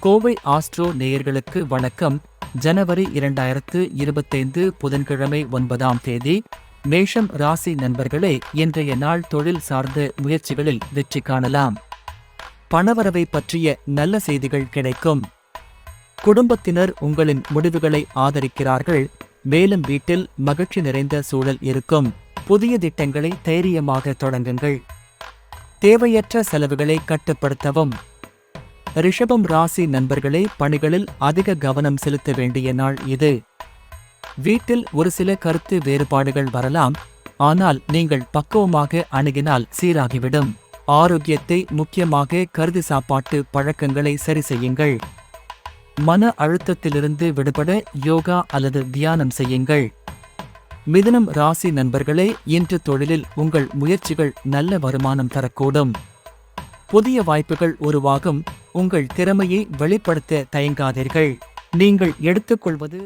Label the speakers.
Speaker 1: Kovai astro நேயர்களுக்கு வணக்கம். ஜனவரி இரண்டாயிரத்து இருபத்தைந்து புதன்கிழமை ஒன்பதாம் தேதி மேஷம் ராசி நண்பர்களே இன்றைய நாள் தொழில் சார்ந்த முயற்சிகளில் வெற்றி காணலாம். பணவரவை பற்றிய நல்ல செய்திகள் கிடைக்கும். குடும்பத்தினர் உங்களின் முடிவுகளை ஆதரிக்கிறார்கள். மேலும் வீட்டில் மகிழ்ச்சி நிறைந்த சூழல் இருக்கும். புதிய திட்டங்களை தைரியமாக தொடங்குங்கள். தேவையற்ற செலவுகளை கட்டுப்படுத்தவும். ரிஷபம் ராசி நண்பர்களே பணிகளில் அதிக கவனம் செலுத்த வேண்டிய நாள் இது. வீட்டில் ஒரு சில கருத்து வேறுபாடுகள் வரலாம் ஆனால் நீங்கள் பக்குவமாக அணுகினால் சீராகிவிடும். ஆரோக்கியத்தை முக்கியமாக கருதி சாப்பாட்டு பழக்கங்களை சரி செய்யுங்கள். மன அழுத்தத்திலிருந்து விடுபட யோகா அல்லது தியானம் செய்யுங்கள். மிதனம் ராசி நண்பர்களே இன்று தொழிலில் உங்கள் முயற்சிகள் நல்ல வருமானம் தரக்கூடும். புதிய வாய்ப்புகள் உருவாகும் உங்கள் திறமையை வெளிப்படுத்த தயங்காதீர்கள். நீங்கள் எடுத்துக்கொள்வது